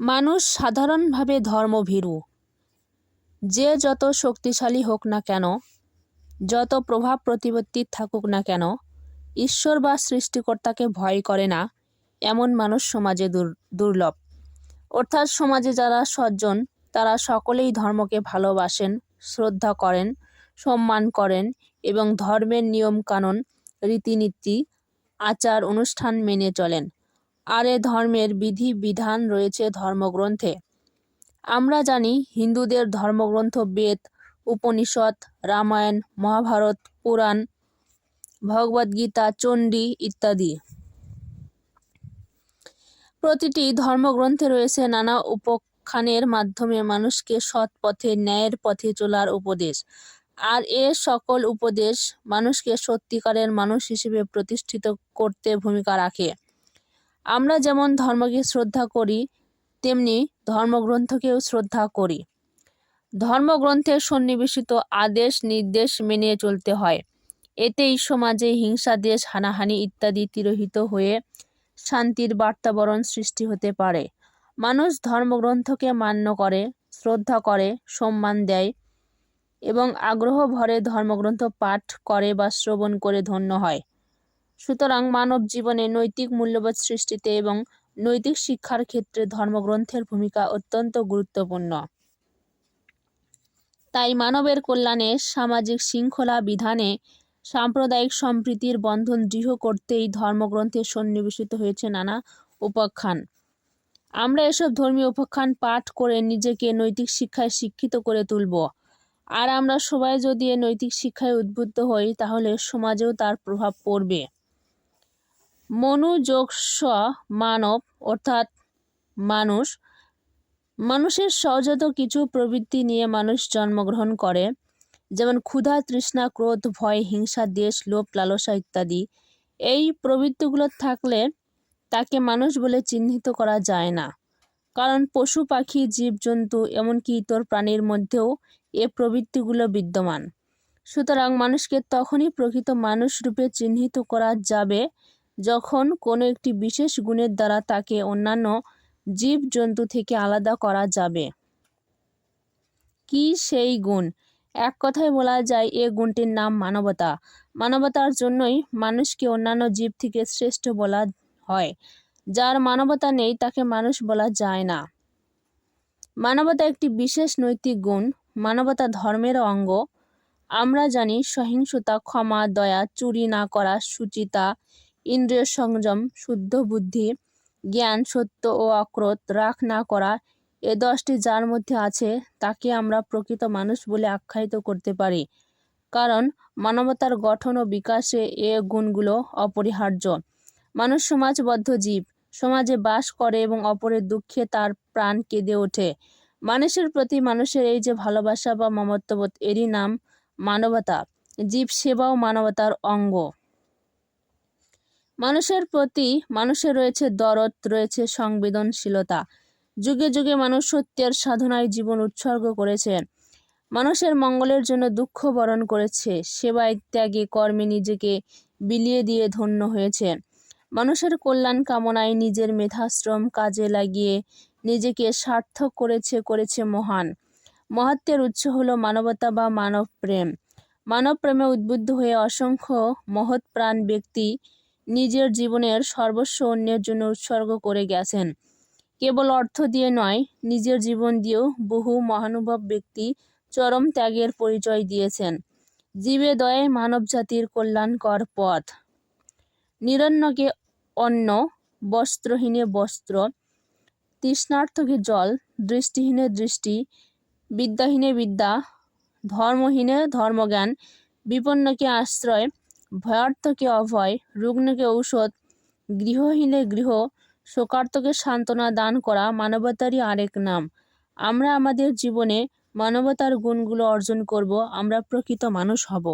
মানুষ সাধারণভাবে ধর্মভীরু। যে যত শক্তিশালী হোক না কেন, যত প্রভাব প্রতিপত্তি থাকুক না কেন, ঈশ্বর বা সৃষ্টিকর্তাকে ভয় করে না এমন মানুষ সমাজে দুর- দুর্লভ। অর্থাৎ সমাজে যারা সজ্জন, তারা সকলেই ধর্মকে ভালোবাসেন, শ্রদ্ধা করেন, সম্মান করেন এবং ধর্মের নিয়মকানুন, রীতিনীতি আচার অনুষ্ঠান মেনে চলেন। আর এ ধর্মের বিধি বিধান রয়েছে ধর্মগ্রন্থে। আমরা জানি হিন্দুদের ধর্মগ্রন্থ বেদ উপনিষদ রামায়ণ, মহাভারত, পুরাণ, ভগবদ্গীতা, চণ্ডী ইত্যাদি। প্রতিটি ধর্মগ্রন্থে রয়েছে নানা উপাখ্যানের মাধ্যমে মানুষকে সৎ পথে, ন্যায়ের পথে চলার উপদেশ। আর এ সকল উপদেশ মানুষকে সত্যিকারের মানুষ হিসেবে প্রতিষ্ঠিত করতে ভূমিকা রাখে। আমরা যেমন ধর্মকে শ্রদ্ধা করি, তেমনি ধর্মগ্রন্থকেও শ্রদ্ধা করি। ধর্মগ্রন্থে সন্নিবেশিত আদেশ, নির্দেশ মেনে চলতে হয়। এতেই সমাজে হিংসা, দেশ হানাহানি ইত্যাদি তিরোহিত হয়ে শান্তির বার্তাবরণ সৃষ্টি হতে পারে। মানুষ ধর্মগ্রন্থকে মান্য করে, শ্রদ্ধা করে, সম্মান দেয় এবং আগ্রহ ভরে ধর্মগ্রন্থ পাঠ করে বা শ্রবণ করে ধন্য হয়। সুতরাং মানব জীবনে নৈতিক মূল্যবোধ সৃষ্টিতে এবং নৈতিক শিক্ষার ক্ষেত্রে ধর্মগ্রন্থের ভূমিকা অত্যন্ত গুরুত্বপূর্ণ। তাই মানবের কল্যাণে সামাজিক শৃঙ্খলা বিধানে সাম্প্রদায়িক সম্প্রীতির বন্ধন দৃঢ় করতেই ধর্মগ্রন্থে সন্নিবেশিত হয়েছে নানা উপাখ্যান। আমরা এসব ধর্মীয় উপাখ্যান পাঠ করে নিজেকে নৈতিক শিক্ষায় শিক্ষিত করে তুলব। আর আমরা সবাই যদি নৈতিক শিক্ষায় উদ্বুদ্ধ হই, তাহলে সমাজেও তার প্রভাব পড়বে। মনোযোগস মানব, অর্থাৎ মানুষ, মানুষের সহজাত কিছু প্রবৃত্তি নিয়ে মানুষ জন্মগ্রহণ করে। যেমন ক্ষুধা, তৃষ্ণা, ক্রোধ, ভয়, হিংসা, দেশ, লোভ, লালসা ইত্যাদি। এই প্রবৃত্তিগুলো থাকলে তাকে মানুষ বলে চিহ্নিত করা যায় না। কারণ পশু, পাখি জীবজন্তু এমনকি ইতর প্রাণীর মধ্যেও এ প্রবৃত্তিগুলো বিদ্যমান। সুতরাং মানুষকে তখনই প্রকৃত মানুষ রূপে চিহ্নিত করা যাবে যখন কোনো একটি বিশেষ গুণের দ্বারা তাকে অন্যান্য জীবজন্তু থেকে আলাদা করা যাবে। কি সেই গুণ? এক কথায় বলা যায়, এ গুণটির নাম মানবতা। মানবতার জন্যই মানুষকে অন্যান্য জীব থেকে শ্রেষ্ঠ বলা হয়। যার মানবতা নেই, তাকে মানুষ বলা যায় না। মানবতা একটি বিশেষ নৈতিক গুণ। মানবতা ধর্মের অঙ্গ। আমরা জানি সহিংসতা, ক্ষমা, দয়া, চুরি না করা, সুচিতা ইন্দ্রিয় সংযম, শুদ্ধ বুদ্ধি, জ্ঞান, সত্য ও অক্রোধ রাগ না করা, এ দশটি যার মধ্যে আছে, তাকে আমরা প্রকৃত মানুষ বলে আখ্যায়িত করতে পারি। কারণ মানবতার গঠন ও বিকাশে এ গুণগুলো অপরিহার্য। মানুষ সমাজবদ্ধ জীব। সমাজে বাস করে এবং অপরের দুঃখে তার প্রাণ কেঁদে ওঠে। মানুষের প্রতি মানুষের এই যে ভালোবাসা বা মমত্ববোধ, এরই নাম মানবতা। জীব সেবাও মানবতার অঙ্গ। মানুষের প্রতি মানুষের রয়েছে দরদ, রয়েছে সংবেদনশীলতা। যুগে যুগে মানুষ সত্যের সাধনায় জীবন উৎসর্গ করেছে। মানুষের মঙ্গলের জন্য দুঃখ বরণ করেছে, সেবায় ত্যাগে কর্মে নিজেকে বিলিয়ে দিয়ে ধন্য হয়েছে। মানুষের কল্যাণ কামনায় নিজের মেধাশ্রম কাজে লাগিয়ে নিজেকে সার্থক করেছে করেছে মহান। মহাত্মের উৎস হলো মানবতা বা মানব প্রেম মানব প্রেমে উদ্বুদ্ধ হয়ে অসংখ্য মহৎ প্রাণ ব্যক্তি নিজের জীবনের সর্বস্ব অন্যের জন্য উৎসর্গ করে গেছেন। কেবল অর্থ দিয়ে নয়, নিজের জীবন দিয়েও বহু মহানুভব ব্যক্তি চরম ত্যাগের পরিচয় দিয়েছেন। জীবে দয়ে মানব জাতির কল্যাণকর পথ। নিরন্নকে অন্ন, বস্ত্রহীনে বস্ত্র, তৃষ্ণার্থকে জল, দৃষ্টিহীনে দৃষ্টি, বিদ্যাহীনে বিদ্যা, ধর্মহীনে ধর্মজ্ঞান, বিপন্নকে আশ্রয় ভয়ার্থকে অভয়, রুগ্নকে ঔষধ, গৃহহীনে গৃহ, শোকার্তকে সান্ত্বনা দান করা মানবতারই আরেক নাম। আমরা আমাদের জীবনে মানবতার গুণগুলো অর্জন করব, আমরা প্রকৃত মানুষ হব।